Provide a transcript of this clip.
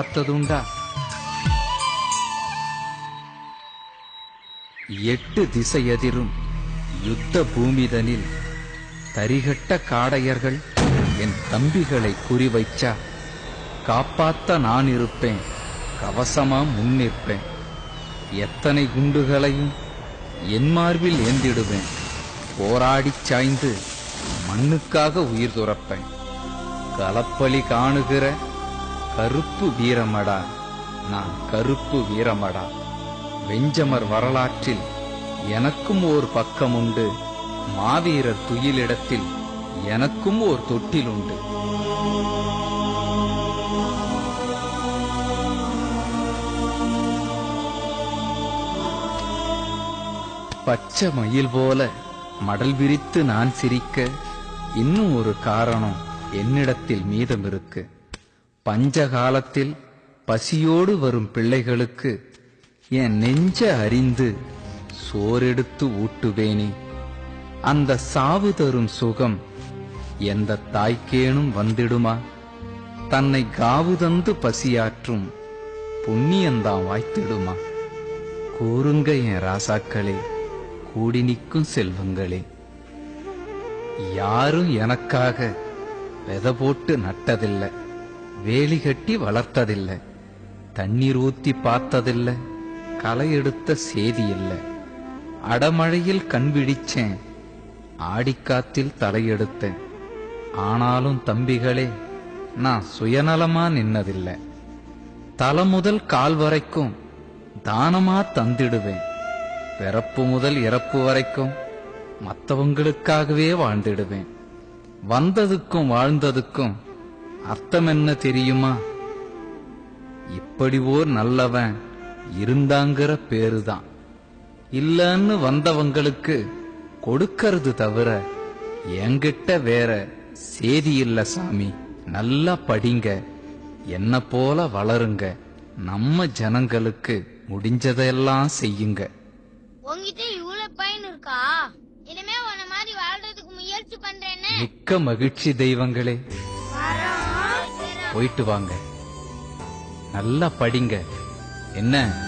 பார்த்ததுண்டா. எட்டு திசையதிரும் யுத்த பூமிதனில் தரிகட்ட காடையர்கள் என் தம்பிகளை குறிவைச்சா. காப்பாத்த நான் இருப்பேன் கவசமா முன்னிற்பேன். எத்தனை குண்டுகளையும் என் மார்பில் ஏந்திடுவேன். போராடிச் சாய்ந்து மண்ணுக்காக உயிர் துறப்பேன். கலப்பலி காணுகிற கருப்பு வீரமடா. நான் கருப்பு வீரமடா. வெஞ்சமர் வரலாற்றில் எனக்கும் ஓர் பக்கம் உண்டு மாவீரர் துயிலிடத்தில் எனக்கும் ஓர் தொட்டில் உண்டு பச்சை மயில் போல மடல் விரித்து நான் சிரிக்க இன்னும் ஒரு காரணம் என்னிடத்தில் மீதம் இருக்கு பஞ்சகாலத்தில் பசியோடு வரும் பிள்ளைகளுக்கு என் நெஞ்ச அறிந்து சோறெடுத்து ஊட்டுவேனே. அந்த சாவு தரும் சுகம் எந்த தாய்க்கேனும் வந்திடுமா? தன்னை காவு தந்து பசியாற்றும் புண்ணியந்தான் வாய்த்திடுமா? கூறுங்க என் ராசாக்களே கூடி நிற்கும் செல்வங்களே. யாரும் எனக்காக வெத போட்டு நட்டதில்லை. வேலி கட்டி வளர்த்ததில்லை. தண்ணீர் ஊத்தி பார்த்ததில்லை. களை எடுத்த சேதி இல்லை. அடமழையில் கண் விழிச்சேன். ஆடிக்காத்தில் தலையெடுத்தேன் ஆனாலும் தம்பிகளே நான் சுயநலமா நின்னதில்லை. தலை முதல் கால் வரைக்கும் தானமா தந்திடுவேன். பிறப்பு முதல் இறப்பு வரைக்கும் மற்றவங்களுக்காகவே வாழ்ந்திடுவேன். வந்ததுக்கும் வாழ்ந்ததுக்கும் அர்த்தம் என்ன தெரியுமா? இப்படி ஓர் நல்லவன் இருந்தாங்கிற பேருதான். இல்லன்னு வந்தவங்களுக்கு கொடுக்கறது தவிர என்கிட்ட வேற சேதி இல்ல சாமி. நல்லா படிங்க. என்ன போல வளருங்க. நம்ம ஜனங்களுக்கு முடிஞ்சதெல்லாம் செய்யுங்க. உன்கிட்ட இவ்வளவு பயன் இருக்கா? இனிமே உன்ன மாதிரி வாழ்றதுக்கு முயற்சி பண்றேன்னு. மிக்க மகிழ்ச்சி தெய்வங்களே. போயிட்டு வாங்க. நல்லா படிங்க. என்ன?